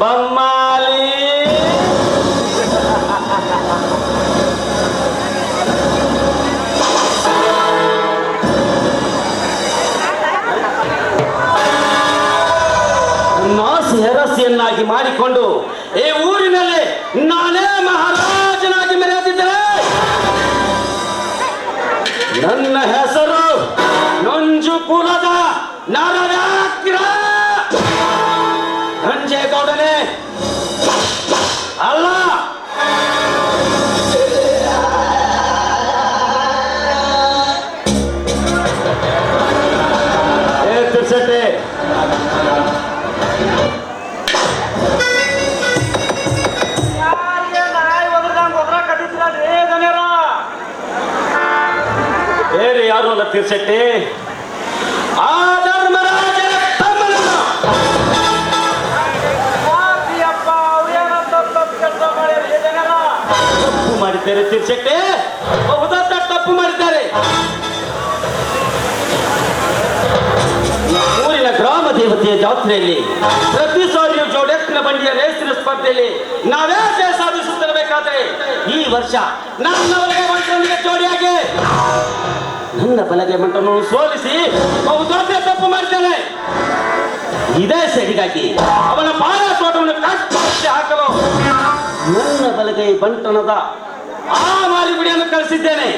ಬಮ್ಮಾಲಿ ನಾಸಿ ಹೆರಸಿಯನ್ನಾಗಿ ಮಾಡಿಕೊಂಡು ಈ ಊರಿನಲ್ಲಿ ನಾನೇ ಮಹಾರಾಜನಾಗಿ ಮೆರೆಯುತ್ತಿದ್ದರೆ ನನ್ನ ಹೆಸರು ನಂಜು ಕುಲದ ನರವ್ಯಾಕ್ರ ಬೇರೆ ಯಾರು ಅಲ್ಲ ತಿರ್ಸಟ್ಟೆ? ಆ ತಮ್ಮನನ್ನ ತಪ್ಪು ಮಾಡಿದ್ದಾರೆ ತಿರ್ಸಟ್ಟೆ? ಬಹುದೊಡ್ಡ ತಪ್ಪು ಮಾಡಿದ್ದಾರೆ. ಊರಿನ ಗ್ರಾಮ ದೇವತೆಯ ಜಾತ್ರೆಯಲ್ಲಿ ಪ್ರತಿ ಸಾರಿಯೂ ಜೋಡೆಕ್ನ ಬಂಡಿಯ ರೇಸಿನ ಸ್ಪರ್ಧೆಯಲ್ಲಿ ನಾವೇ ಜಯ ಸಾಧಿಸುತ್ತಿರಬೇಕಾದ್ರೆ ಈ ವರ್ಷ ನನ್ನವರೆಗೆ ಮಂಟನಿಗೆ ಜೋಡಿಯಾಗಿ. ಬಲಗೆ ಮಂಟನ್ನು ಸೋಲಿಸಿ ಬಹುದೊಡ್ಡ ತಪ್ಪು ಮಾಡ್ತಾನೆ ಇದೇ ಸರಿಗಾಗಿ ಅವನ ಬಾಳ ತೋಟವನ್ನು ಕಷ್ಟ ಹಾಕಲು ನನ್ನ ಬಲಗೈ ಬಂಟನದ ಆ ಮಾರಿಗುಡಿಯನ್ನು ಕಳಿಸಿದ್ದೇನೆ.